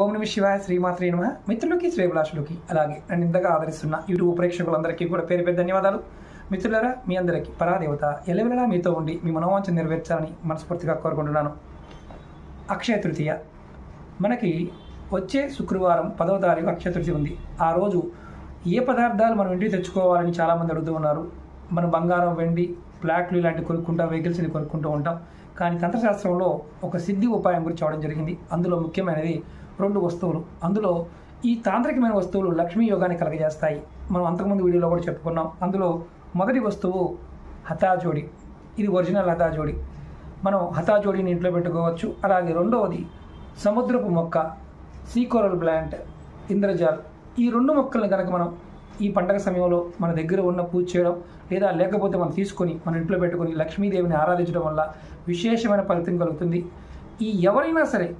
ఓం నమ శివాయ శ్రీమాత్రి నమ. మిత్రులకి శ్రేభిలాషులకి అలాగే నన్ను ఇంతగా ఆదరిస్తున్న యూట్యూబ్ ప్రేక్షకులందరికీ కూడా పేరు పేరు ధన్యవాదాలు. మిత్రులారా మీ అందరికీ పరాదేవత ఎలవెలలా మీతో ఉండి మీ మనోవాంఛ నెరవేర్చాలని మనస్ఫూర్తిగా కోరుకుంటున్నాను. అక్షయ తృతీయ. మనకి వచ్చే శుక్రవారం పదవ తారీఖు అక్షయ తృతీయ ఉంది. ఆ రోజు ఏ పదార్థాలు మనం ఇంటికి తెచ్చుకోవాలని చాలామంది అడుగుతూ ఉన్నారు. మనం బంగారం వెండి ప్లాట్లు ఇలాంటివి కొనుక్కుంటాం వెహికల్స్ కొనుక్కుంటూ ఉంటాం. కానీ తంత్రశాస్త్రంలో ఒక సిద్ధి ఉపాయం గురించి అవడం జరిగింది. అందులో ముఖ్యమైనది రెండు వస్తువులు. అందులో ఈ తాంత్రికమైన వస్తువులు లక్ష్మీ యోగాన్ని కలగజేస్తాయి. మనం అంతకుముందు వీడియోలో కూడా చెప్పుకున్నాం. అందులో మొదటి వస్తువు హతాజోడి. ఇది ఒరిజినల్ హతాజోడి. మనం హతాజోడిని ఇంట్లో పెట్టుకోవచ్చు. అలాగే రెండవది సముద్రపు మొక్క సీకోరల్ ప్లాంట్ ఇంద్రజాల్. ఈ రెండు మొక్కలను కనుక మనం ఈ పండగ సమయంలో మన దగ్గర ఉన్న పూజ చేయడం లేదా లేకపోతే మనం తీసుకొని మన ఇంట్లో పెట్టుకొని లక్ష్మీదేవిని ఆరాధించడం వల్ల విశేషమైన ఫలితం కలుగుతుంది. ఈ ఎవరైనా సరే